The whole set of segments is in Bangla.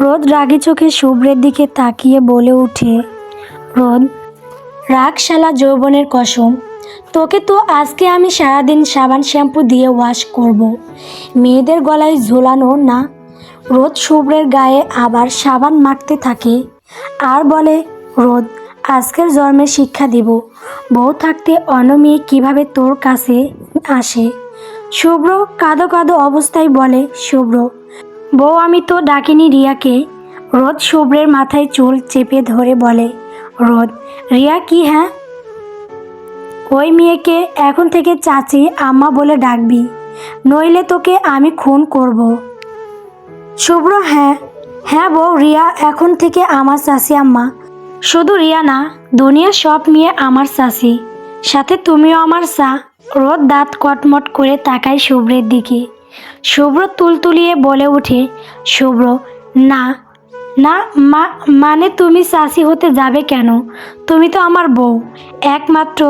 রোদ রাগি চোখে শুভ্রের দিকে তাকিয়ে বলে ওঠে রোদ, রাগ শালা যৌবনের কসম। তোকে তো আজকে আমি সারাদিন সাবান শ্যাম্পু দিয়ে ওয়াশ করব। মেয়েদের গলায় ঝোলানো না। রোদ শুভ্রের গায়ে আবার সাবান মাখতে থাকে। আর বলে, রোদ, আজকের জন্মে শিক্ষা দিব। বউ থাকতে অন্য মেয়ে কীভাবে তোর কাছে আসে? শুভ্র কাঁদো কাঁদো অবস্থায় বলে, শুভ্র বউ আমি তো ডাকিনি রিয়াকে। রোদ শুভ্রের মাথায় চুল চেপে ধরে বলে, রোদ, রিয়া কি হ্যাঁ? ওই মেয়েকে এখন থেকে চাচি, আম্মা বলে ডাকবি, নইলে তোকে আমি খুন করব। শুভ্র হ্যাঁ হ্যাঁ বউ, রিয়া এখন থেকে আমার চাচি, আম্মা। শুধু রিয়া না, দুনিয়ার সব মেয়ে আমার চাচি। সাথে তুমিও আমার চা। রোদ দাঁত কটমট করে তাকায় শুভ্রের দিকে। শুভ্র তুলতুলিয়ে বলে ওঠে শুভ্র, না না, মা মানে তুমি চাষি হতে যাবে কেন? তুমি তো আমার বউ, একমাত্র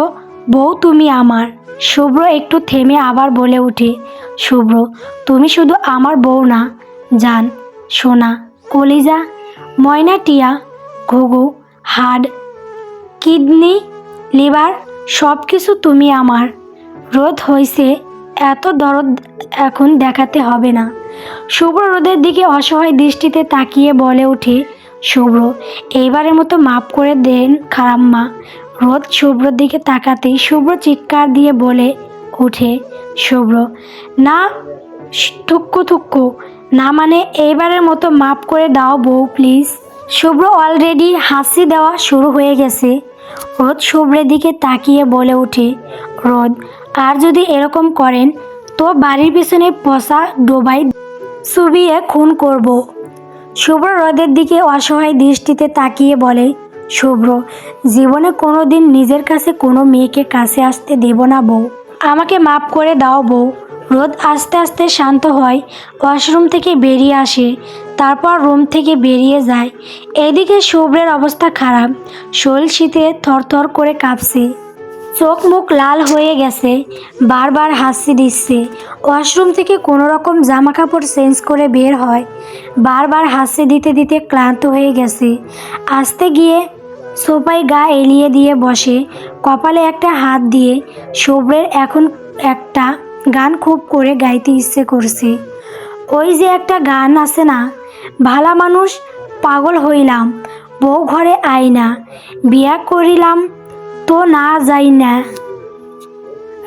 বউ তুমি আমার। শুভ্র একটু থেমে আবার বলে ওঠে শুভ্র, তুমি শুধু আমার বউ না, জান, সোনা, কলিজা, ময়না, টিয়া, ঘুঘু, হাড়, কিডনি, লিভার সব কিছু তুমি আমার। রোদ হয়েছে এত দরদ এখন দেখাতে হবে না। শুভ্র রোদের দিকে অসহায় দৃষ্টিতে তাকিয়ে বলে ওঠে, শুভ্র, এইবারের মতো মাফ করে দেন খারাম্মা। রোদ শুভ্রর দিকে তাকাতেই শুভ্র চিৎকার দিয়ে বলে ওঠে, শুভ্র, না থুক্কু থুক্কু, না মানে এইবারের মতো মাফ করে দাও বউ, প্লিজ। শুভ্র অলরেডি হাসি দেওয়া শুরু হয়ে গেছে। রোদ শুভ্রের দিকে তাকিয়ে বলে ওঠে, রোদ আর যদি এরকম করেন, তো বাড়ির পিছনে পচা ডোবাই চুবিয়ে খুন করব। শুভ্র রোদের দিকে অসহায় দৃষ্টিতে তাকিয়ে বলে, শুভ্র, জীবনে কোনো দিন নিজের কাছে কোনো মেয়েকে কাছে আসতে দেব না বউ। আমাকে মাফ করে দাও বউ। রোদ আস্তে আস্তে শান্ত হয়, ওয়াশরুম থেকে বেরিয়ে আসে, তারপর রুম থেকে বেরিয়ে যায়। এদিকে শুভ্রের অবস্থা খারাপ, শরীর শীতে থরথর করে কাঁপছে। চোখ মুখ লাল হয়ে গেছে, বারবার হাসি দিচ্ছে। ওয়াশরুম থেকে কোনো রকম জামা কাপড় চেঞ্জ করে বের হয়, বারবার হাসি দিতে দিতে ক্লান্ত হয়ে গেছে। আসতে গিয়ে সোফায় গা এলিয়ে দিয়ে বসে, কপালে একটা হাত দিয়ে শুভ্রের এখন একটা গান খুব করে গাইতে ইচ্ছে করছে। ওই যে একটা গান আছে না, ভালা মানুষ পাগল হইলাম, বউ ঘরে আই না বিয়া করিলাম তো না যাই না।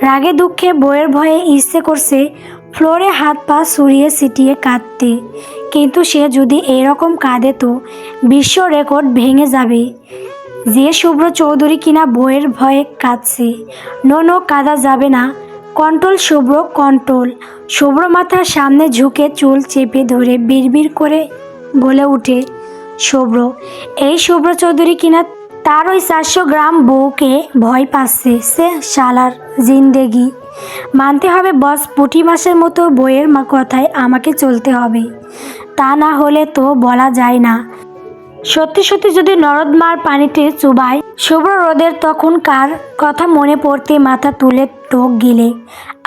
রাগে দুঃখে বইয়ের ভয়ে ইচ্ছে করছে ফ্লোরে হাত পা ছড়িয়ে ছিটিয়ে কাঁদতে। কিন্তু সে যদি এরকম কাঁদে তো বিশ্ব রেকর্ড ভেঙে যাবে। যে শুভ্র চৌধুরী কিনা বইয়ের ভয়ে কাঁদছে। নো নো, কাঁদা যাবে না। কন্ট্রোল শুভ্র কন্ট্রোল শুভ্র মাথার সামনে ঝুঁকে চুল চেপে ধরে বিড়বিড় করে বলে উঠে, শুভ্র, এই শুভ্র চৌধুরী কিনা তার ওই চারশো গ্রাম বউকে ভয় পাচ্ছে। সে শালার জিন্দেগি। মানতে হবে, বস, পুঁটি মাসের মতো বইয়ের মা কথায় আমাকে চলতে হবে। তা না হলে তো বলা যায় না। সত্যি সত্যি যদি নরদমার পানিতে চুবায় শুভ্র রোদের তখন কার কথা মনে পড়তে মাথা তুলে টোক গিলে।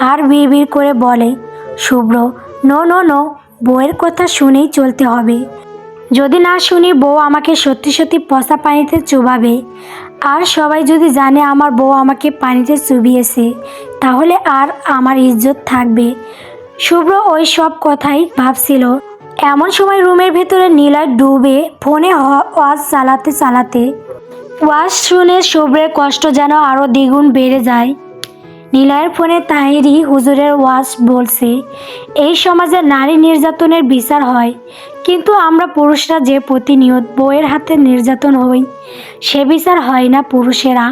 আর বিড় করে বলে, শুভ্র, নো নো নো বইয়ের কথা শুনেই চলতে হবে। যদি না শুনি বউ আমাকে সত্যি সত্যি পচা পানিতে চুবাবে, আর সবাই যদি জানে আমার বউ আমাকে পানিতে চুবিয়েছে, তাহলে আর আমার ইজ্জত থাকবে। শুভ্র ওই সব কথাই ভাবছিল। এমন সময় রুমের ভেতরে নীলয় ডুবে ফোনে ওয়াজ চালাতে চালাতে, ওয়াজ শুনে শুভ্রের কষ্ট যেন আরও দ্বিগুণ বেড়ে যায়। নীলয়ের ফোনে তাহিরি হুজুরের ওয়াজ বলছে, এই সমাজে নারী নির্যাতনের বিচার হয় কিন্তু আমরা পুরুষরা যে প্রতিনিয়ত বউয়ের হাতে নির্যাতন হই, সে বিচার হয় না পুরুষেরা।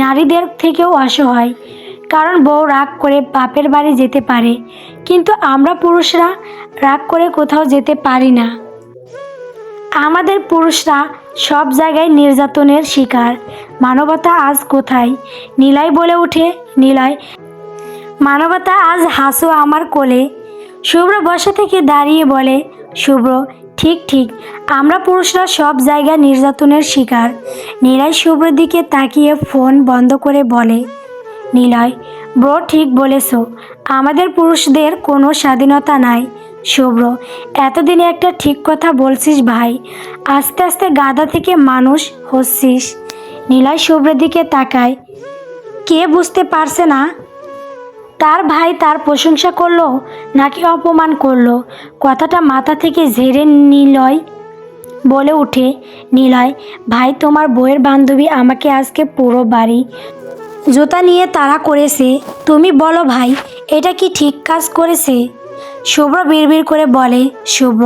নারীদের থেকেও অসহায় কারণ বউ রাগ করে বাপের বাড়ি যেতে পারে, কিন্তু আমরা পুরুষরা রাগ করে কোথাও যেতে পারি না। আমাদের পুরুষরা সব জায়গায় নির্যাতনের শিকার। মানবতা আজ কোথায়? নীলাই বলে ওঠে নীলয়। মানবতা আজ হাসো আমার কোলে। শুভ্র বসা থেকে দাঁড়িয়ে বলে শুভ্র, ঠিক ঠিক। আমরা পুরুষরা সব জায়গায় নির্যাতনের শিকার। নীলাই শুভ্রের দিকে তাকিয়ে ফোন বন্ধ করে বলে, নীলয়, ব্রো, ঠিক বলেছ। আমাদের পুরুষদের কোনো স্বাধীনতা নাই। শুভ্র, এতদিনে একটা ঠিক কথা বলছিস ভাই। আস্তে আস্তে গাদা থেকে মানুষ হচ্ছিস। নীলয় শুভ্রের দিকে তাকায়। কে বুঝতে পারছে না? তার ভাই তার প্রশংসা করল, নাকি অপমান করল? কথাটা মাথা থেকে ঝেড়ে নিলয় বলে উঠে নিলয়, ভাই তোমার বইয়ের বান্ধবী আমাকে আজকে পুরো বাড়ি জুতা নিয়ে তারা করেছে। তুমি বলো ভাই, এটা কি ঠিক কাজ করেছে? শুভ্র বিড়বিড় করে বলে, শুভ্র,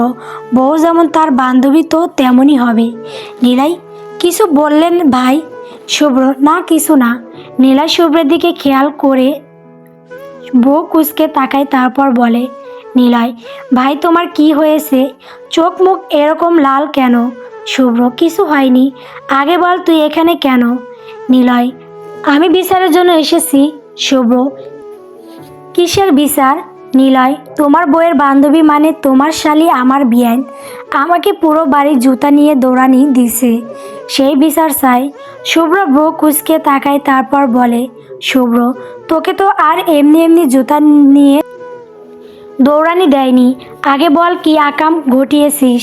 বউ যেমন তার বান্ধবী তো তেমনই হবে। নীলাই কিছু বললেন ভাই? শুভ্র, না, কিছু না। নীলাই শুভ্রের দিকে খেয়াল করে বউ কুচকে তাকায়, তারপর বলে, নীলয়, ভাই, তোমার কি হয়েছে? চোখ মুখ এরকম লাল কেন? শুভ্র, কিছু হয়নি। আগে বল, তুই এখানে কেন? নিলয়, আমি বিচারের জন্য এসেছি, শুভ্র। কিসের বিচার? নিলয়, তোমার বইয়ের বান্ধবী মানে তোমার শালি আমার বিয়ান। আমাকে পুরো বাড়ির জুতা নিয়ে দৌড়ানি দিছে। সেই বিচার চাই। শুভ্র বউ কুচকে তাকায়, তারপর বলে শুভ্র, তোকে তো আর এমনি এমনি জুতা নিয়ে দৌড়ানি দেয়নি। আগে বল কি আকাম ঘটিয়েছিস।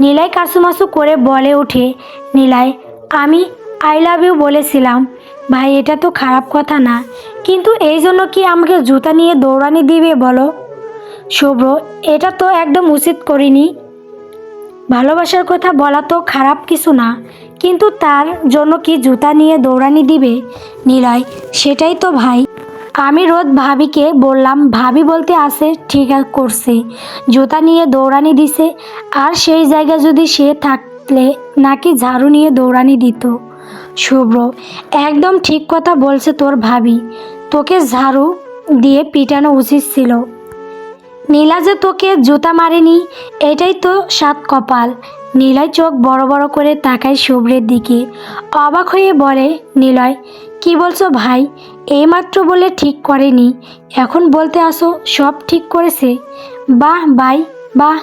নীলাই কাসুমাসু করে বলে ওঠে, নীলাই, আমি আই লাভ ইউ বলেছিলাম। ভাই, এটা তো খারাপ কথা না। কিন্তু এই জন্য কি আমাকে জুতা নিয়ে দৌড়ানি দিবে বলো? শুভ্র, এটা তো একদম উচিত করিনি। ভালোবাসার কথা বলা তো খারাপ কিছু না। কিন্তু তার জন্য কি জুতা নিয়ে দৌড়ানি দিবে? নিলয়, সেটাই তো ভাই। আমি রোজ ভাবিকে বললাম, ভাবি বলতে আসে ঠিক করছে। জুতা নিয়ে দৌড়ানি দিছে, আর সেই জায়গায় যদি সে থাকলে নাকি ঝাড়ু নিয়ে দৌড়ানি দিত। শুভ্র, একদম ঠিক কথা বলছে তোর ভাবি। তোকে ঝাড়ু দিয়ে পিটানো উচিত ছিল। নীলা যে তোকে জুতা মারেনি, এটাই তো সাত কপাল। নীলয় চোখ বড় বড় করে তাকায় শুভ্রের দিকে। অবাক হয়ে বলে, নিলয়, কি বলছো ভাই? এইমাত্র বলে ঠিক করেনি। এখন বলতে আসো, সব ঠিক করেছে। বাহ বাই বাহ।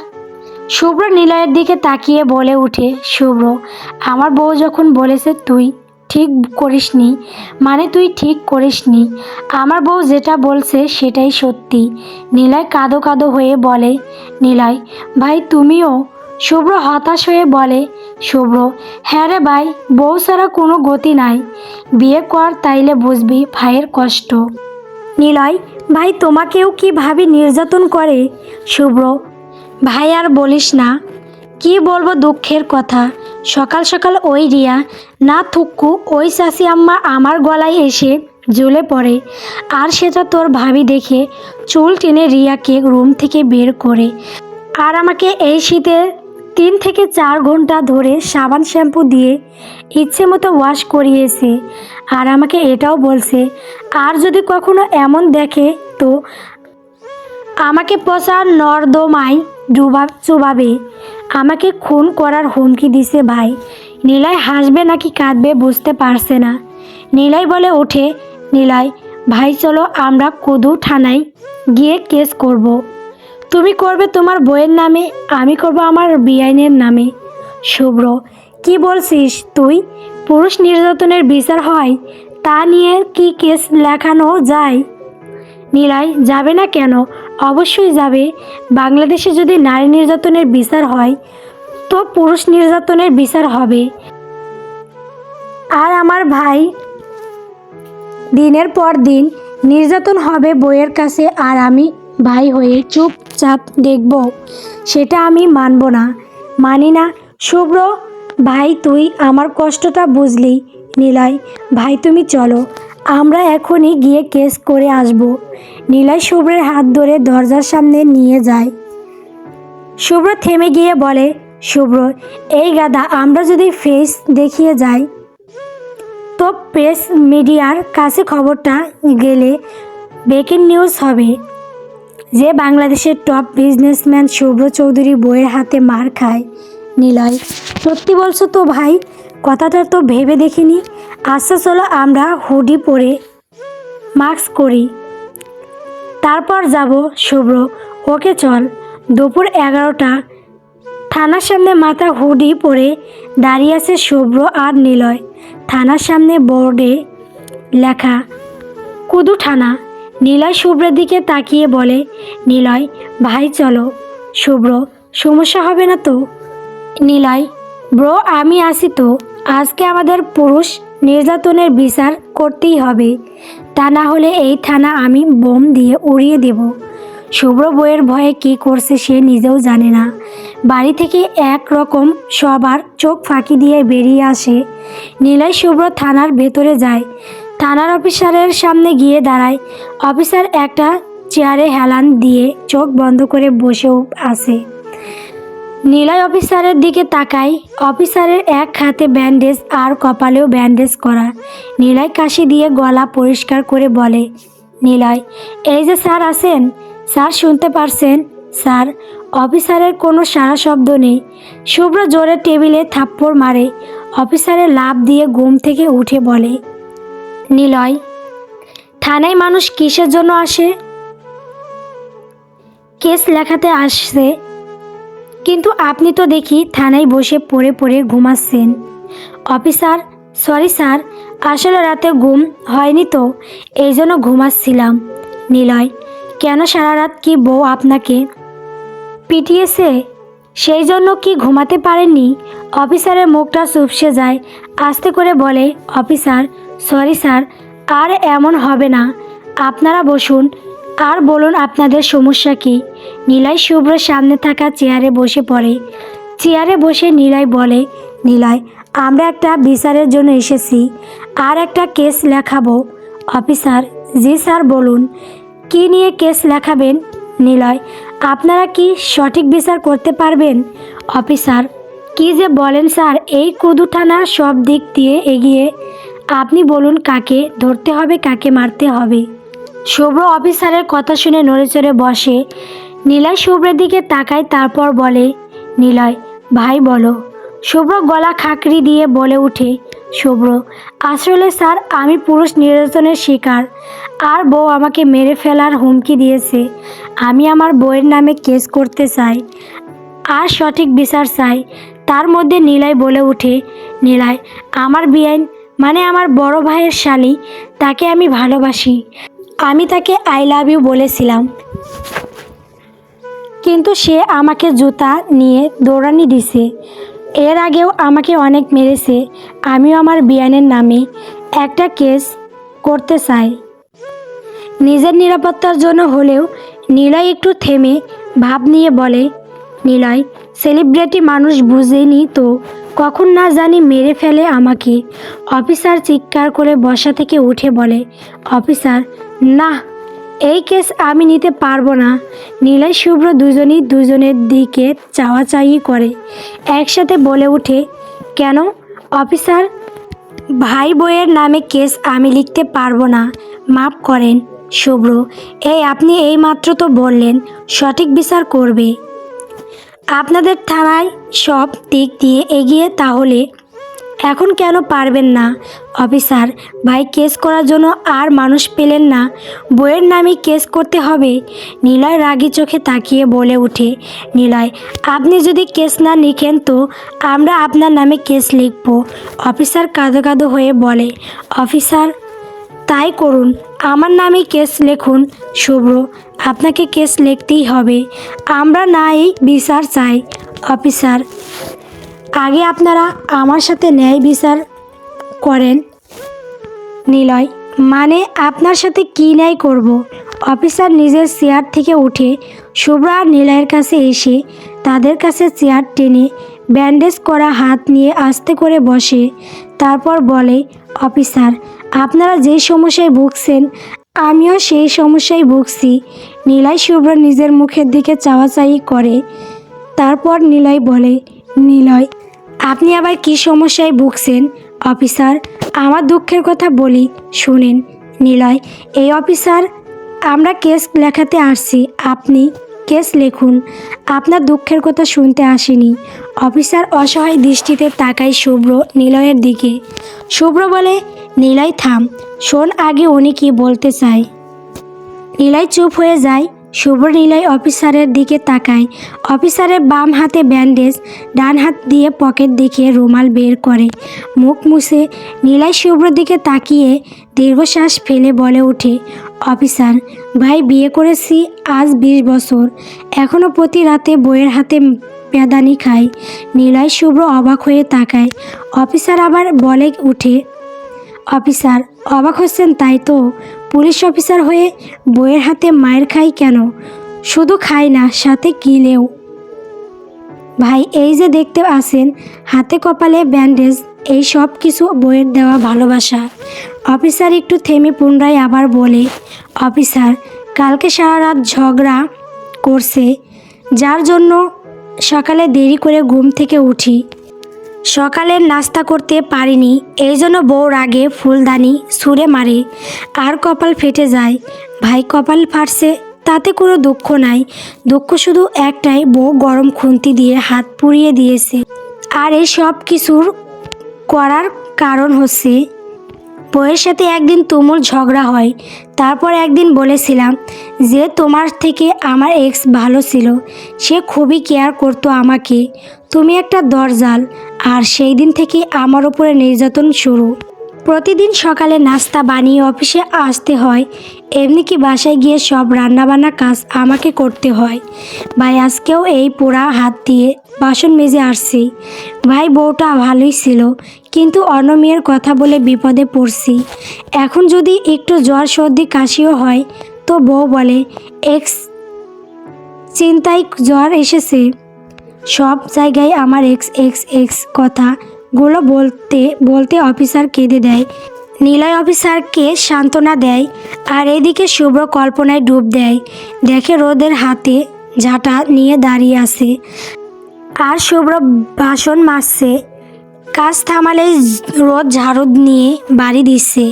শুভ্র নিলয়ের দিকে তাকিয়ে বলে উঠে, শুভ্র, আমার বউ যখন বলেছে তুই ঠিক করিসনি মানে তুই ঠিক করিসনি। আমার বউ যেটা বলছে সেটাই সত্যি। নীলয় কাঁদো কাঁদো হয়ে বলে, নীলয়, ভাই তুমিও শুভ্র হতাশ হয়ে বলে, শুভ্র হ্যাঁ রে ভাই, বউ ছাড়া কোনো গতি নাই। বিয়ে কর তাইলে বুঝবি ভাইয়ের কষ্ট। নিলয়, ভাই, তোমাকেও কি ভাবি নির্যাতন করে? শুভ্র, ভাই, আর বলিস না। কি বলব দুঃখের কথা। সকাল সকাল ওই রিয়া, না থুক্কু ওই চাষি আম্মা আমার গলায় এসে জ্বলে পড়ে। আর সেটা তোর ভাবি দেখে চুল টেনে রিয়াকে রুম থেকে বের করে। আর আমাকে এই শীতে তিন থেকে চার ঘণ্টা ধরে সাবান শ্যাম্পু দিয়ে ইচ্ছে মতো ওয়াশ করিয়েছে। আর আমাকে এটাও বলছে, আর যদি কখনো এমন দেখে তো আমাকে পচা নর্দমায় ডুবা চুবাবে। আমাকে খুন করার হুমকি দিছে ভাই। নীলাই হাসবে নাকি কাঁদবে বুঝতে পারছে না। নীলাই বলে ওঠে নীলাই ভাই চলো আমরা কুদু থানায় গিয়ে কেস করব। তুমি করবে তোমার বইয়ের নামে, আমি করব আমার বিআইনের নামে। শুভ্র, কি বলছিস তুই? পুরুষ নির্যাতনের বিচার হয়, তা নিয়ে কি কেস লেখানো যায়? নীলাই যাবে না কেন? অবশ্যই যাবে। বাংলাদেশে যদি নারী নির্যাতনের বিচার হয়, তো পুরুষ নির্যাতনের বিচার হবে। আর আমার ভাই, দিনের পর দিন নির্যাতন হবে বইয়ের কাছে, আর আমি ভাই হয়ে চুপচাপ দেখব। সেটা আমি মানব না। মানি না। শুভ্র, ভাই তুই আমার কষ্টটা বুঝলি নীলাই ভাই তুমি চলো। আমরা এখনই গিয়ে কেস করে আসব। নীলাই শুভ্রের হাত ধরে দরজার সামনে নিয়ে যায়। শুভ্র থেমে গিয়ে বলে, শুভ্র, এই গাদা আমরা যদি ফেস দেখিয়ে যাই? তো প্রেস মিডিয়ার কাছে খবরটা গেলে ব্রেকিং নিউজ হবে। যে বাংলাদেশের টপ বিজনেসম্যান শুভ্র চৌধুরী বইয়ের হাতে মার খায়, নিলয়। সত্যি বলছো তো ভাই, কথাটা তো ভেবে দেখিনি। আচ্ছা চলো আমরা হুডি পরে মাস্ক করি। তারপর যাব শুভ্র, ওকে চল। দুপুর এগারোটা। থানার সামনে মাথা হুডি পরে দাঁড়িয়ে আছে শুভ্র আর নিলয়। থানার সামনে বোর্ডে লেখা, কুদু থানা। নিলয় শুভ্রের দিকে তাকিয়ে বলে, নিলয়, ভাই, চলো। শুভ্র, সমস্যা হবে না তো? নিলয়, ব্রো, আমি আসি তো। আজকে আমাদের পুরুষ নির্যাতনের বিচার করতেই হবে। তা না হলে এই থানা আমি বোম দিয়ে উড়িয়ে দেব। শুভ্র বইয়ের ভয়ে কি করছে সে নিজেও জানে না। বাড়ি থেকে এক রকম সবার চোখ ফাঁকি দিয়ে বেরিয়ে আসে। নীলয় শুভ্র থানার ভেতরে যায়। থানার অফিসারের সামনে গিয়ে দাঁড়ায়। অফিসার একটা চেয়ারে হেলান দিয়ে চোখ বন্ধ করে বসেও আসে নীলয় অফিসারের দিকে তাকাই অফিসারের এক হাতে ব্যান্ডেজ আর কপালেও ব্যান্ডেজ করা। নীলয় কাশি দিয়ে গলা পরিষ্কার করে বলে, নীলয়, এই যে স্যার আছেন? স্যার শুনতে পারছেন? স্যার, অফিসারের কোনো সারা শব্দ নেই। শুভ্র জোরে টেবিলে থাপ্পড় মারে। অফিসারের লাভ দিয়ে ঘুম থেকে উঠে বলে নিলয়, থানায় মানুষ কিসের জন্য আসে? কেস লেখাতে আসছে কিন্তু আপনি তো দেখি থানায় বসে পড়ে পড়ে ঘুমাচ্ছেন। অফিসার, সরি স্যার, আসলে রাতে ঘুম হয়নি তো, এই জন্য ঘুমাচ্ছিলাম। নিলয়, কেন সারা রাত কি বউ আপনাকে পিটিয়েছে? সেই জন্য কি ঘুমাতে পারেননি? অফিসারের মুখটা চুপসে যায়, আস্তে করে বলে, অফিসার সরি স্যার আর এমন হবে না। আপনারা বসুন। আর বলুন আপনাদের সমস্যা কি? নীলাই শুভ্রের সামনে থাকা চেয়ারে বসে পড়ে। চেয়ারে বসে নীলাই বলে নীলাই আমরা একটা বিচারের জন্য এসেছি। আর একটা কেস লেখাবো। অফিসার, জি স্যার, বলুন। কি নিয়ে কেস লেখাবেন? নিলয়, আপনারা কি সঠিক বিচার করতে পারবেন? অফিসার, কি যে বলেন স্যার, এই কুদু থানার সব দিক দিয়ে এগিয়ে আপনি বলুন কাকে, ধরতে হবে কাকে, মারতে হবে। শুভ্র অফিসারের কথা শুনে নড়েচড়ে বসে। নীলয় শুভ্রের দিকে তাকায়, তারপর বলে, নীলয়, ভাই বলো। শুভ্র গলা খাকরি দিয়ে বলে উঠে, শুভ্র, আসলে স্যার, আমি পুরুষ নির্যাতনের শিকার। আর বউ আমাকে মেরে ফেলার হুমকি দিয়েছে। আমি আমার বউয়ের নামে কেস করতে চাই। আর সঠিক বিচার চাই। তার মধ্যে নীলাই বলে ওঠে নীলাই আমার বিয়াইন মানে আমার বড় ভাইয়ের শালি, তাকে আমি ভালোবাসি। আমি তাকে আই লাভ ইউ বলেছিলাম। কিন্তু সে আমাকে জুতা নিয়ে দৌড়ানি দিছে। এর আগেও আমাকে অনেক মেরেছে। আমিও আমার বিয়ানের নামে একটা কেস করতে চাই। নিজের নিরাপত্তার জন্য হলেও নীলয় একটু থেমে ভাব নিয়ে বলে, নীলয় সেলিব্রিটি মানুষ বুঝেনি তো। কখন না জানি মেরে ফেলে আমাকে। অফিসার চিৎকার করে বসা থেকে উঠে বলে, অফিসার, না, এই কেস আমি নিতে পারব না। নীলয় শুভ্র দুজনই দুজনের দিকে চাওয়াচাই করে। একসাথে বলে ওঠে, কেন, অফিসার, ভাই বইয়ের নামে কেস আমি লিখতে পারব না। মাফ করেন, শুভ্র, এই আপনি এই মাত্র তো বললেন, সঠিক বিচার করবে। আপনাদের থানায় সব দিক দিয়ে এগিয়ে তাহলে এখন কেন পারবেন না? অফিসার, ভাই কেস করার জন্য আর মানুষ পেলেন না। বইয়ের নামে কেস করতে হবে। নিলয় রাগি চোখে তাকিয়ে বলে ওঠে, নিলয়, আপনি যদি কেস না লিখেন তো আমরা আপনার নামে কেস লিখব। অফিসার কাঁদো কাঁদো হয়ে বলে, অফিসার, তাই করুন। আমার নামে কেস লিখুন, শুভ্র। আপনাকে কেস লিখতেই হবে। আমরা নাই বিচার চাই, অফিসার। আগে আপনারা আমার সাথে ন্যায় বিচার করেন, নিলয়। মানে আপনার সাথে কী ন্যায় করব? অফিসার নিজের চেয়ার থেকে উঠে শুভ্রা আর নিলয়ের কাছে এসে তাদের কাছে চেয়ার টেনে ব্যান্ডেজ করা হাত নিয়ে আস্তে করে বসে। তারপর বলে, অফিসার, আপনারা যে সমস্যায় ভুগছেন আমিও সেই সমস্যায় ভুগছি। নীলাই শুভ্র নিজের মুখের দিকে চাওয়াচাই করে। তারপর নিলয় বলে, নীলয়, আপনি আবার কি সমস্যায় ভুগছেন? অফিসার, আমার দুঃখের কথা বলি, শুনেন। নীলয়, এই অফিসার, আমরা কেস লেখাতে আসছি। আপনি কেস লেখুন। আপনার দুঃখের কথা শুনতে আসেনি অফিসার অসহায় দৃষ্টিতে তাকায় শুভ্র নিলয়ের দিকে। শুভ্র বলে, নিলয়, থাম। শোন আগে উনি কি বলতে চায়। নীলাই চুপ হয়ে যায়। শুভ্র নিলয় অফিসারের দিকে তাকায়। অফিসারের বাম হাতে ব্যান্ডেজ, ডান হাত দিয়ে পকেট দেখে রুমাল বের করে। মুখ মুছে নিলয় শুভ্রর দিকে তাকিয়ে দীর্ঘশ্বাস ফেলে বলে ওঠে, অফিসার, ভাই বিয়ে করেছি আজ বিশ বছর। এখনও প্রতি রাতে বইয়ের হাতে পেদানি খায় নিলয় শুভ্র অবাক হয়ে তাকায়। অফিসার আবার বলে উঠে, অফিসার অবাক হচ্ছেন তাই তো। পুলিশ অফিসার হয়ে বইয়ের হাতে মায়ের খাই কেন? শুধু খাই না, সাথে কিলেও ভাই, এই যে দেখতে আসেন হাতে কপালে ব্যান্ডেজ, এই সব কিছু বইয়ের দেওয়া ভালোবাসা। অফিসার একটু থেমে পুনরায় আবার বলে, অফিসার, কালকে সারা রাত ঝগড়া করছে, যার জন্য সকালে দেরি করে ঘুম থেকে উঠি। সকালের নাস্তা করতে পারিনি এই জন্য বউ রাগে ফুলদানি সুরে মারে। আর কপাল ফেটে যায়? ভাই কপাল ফাটছে, তাতে কোনো দুঃখ নাই। দুঃখ শুধু একটাই, বউ গরম খুন্তি দিয়ে হাত পুড়িয়ে দিয়েছে। আর এই সব কিছুর করার কারণ হচ্ছে বউয়ের সাথে একদিন তুমুল ঝগড়া হয়। তারপর একদিন বলেছিলাম যে, তোমার থেকে আমার এক্স ভালো ছিল। সে খুবই কেয়ার করতো আমাকে। তুমি একটা দরজাল, আর সেই দিন থেকে আমার উপরে নির্যাতন শুরু। প্রতিদিন সকালে নাস্তা বানিয়ে অফিসে আসতে হয়। এমনি কি বাসায় গিয়ে সব রান্নাবান্না কাজ আমাকে করতে হয়। ভাই, আজকেও এই পোড়া হাত দিয়ে বাসন মেজে আসছি। ভাই, বউটা ভালোই ছিল, কিন্তু অন্য মেয়ের কথা বলে বিপদে পড়ছি। এখন যদি একটু জ্বর সর্দি কাশিও হয়, তো বউ বলে, এক্স, চিন্তায় জ্বর এসেছে। সব জায়গায় আমার এক্স এক্স এক্স কথাগুলো বলতে বলতে অফিসার কেঁদে দেয়। নিলয় অফিসারকে সান্ত্বনা দেয় আর এদিকে শুভ্র কল্পনায় ডুব দেয়। দেখে রোদের হাতে ঝাঁটা নিয়ে দাঁড়িয়ে আছে। আর শুভ্র বাসন মাজছে কাজ থামালে রোদ ঝাড়ু নিয়ে বাড়ি দিচ্ছে।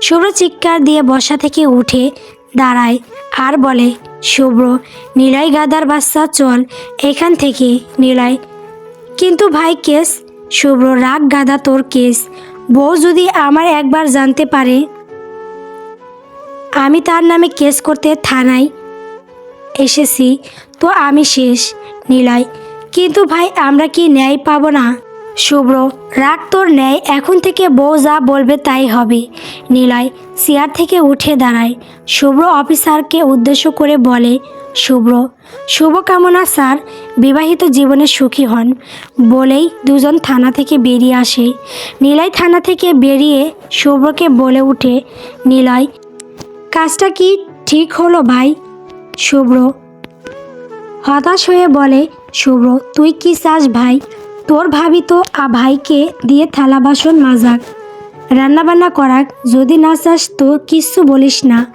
শুভ্র চিৎকার দিয়ে বসা থেকে উঠে দাঁড়ায় আর বলে, শুভ্র, নিলয় গাদার বাচ্চা চল, এখান থেকে নিলয়। কিন্তু ভাই, কেস শুভ্র রাগ গাদা তোর কেস। বউ যদি আমার একবার জানতে পারে, আমি তার নামে কেস করতে থানায় এসেছি, তো আমি শেষ, নিলয়। কিন্তু ভাই, আমরা কি ন্যায় পাবো না? শুভ্র, রাগ তোর ন্যায়, এখন থেকে বউ যা বলবে তাই হবে, নিলয়। চেয়ার থেকে উঠে দাঁড়ায়। শুভ্র অফিসারকে উদ্দেশ্য করে বলে শুভ্র শুভকামনা স্যার। বিবাহিত জীবনে সুখী হন। বলেই দুজন থানা থেকে বেরিয়ে আসে। নিলয় থানা থেকে বেরিয়ে শুভ্রকে বলে উঠে, নিলয়, কাজটা কি ঠিক হলো ভাই? শুভ্র হতাশ হয়ে বলে, শুভ্র, তুই কি চাস ভাই? তোর ভাবি তো আ ভাইকে দিয়ে থালা বাসন মাজাক। রান্নাবান্না করাক। যদি না চাস তো কিচ্ছু বলিস না।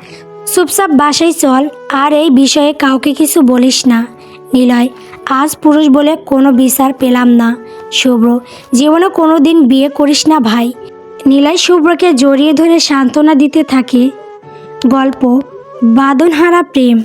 চুপচাপ বাসায় চল, আর এই বিষয়ে কাউকে কিছু বলিস না। নিলয়, আজ পুরুষ বলে কোনো বিচার পেলাম না। শুভ্র, জীবনে কোনো দিন বিয়ে করিস না ভাই। নিলয় শুভ্রকে জড়িয়ে ধরে সান্ত্বনা দিতে থাকে। গল্প, বাদনহারা প্রেম।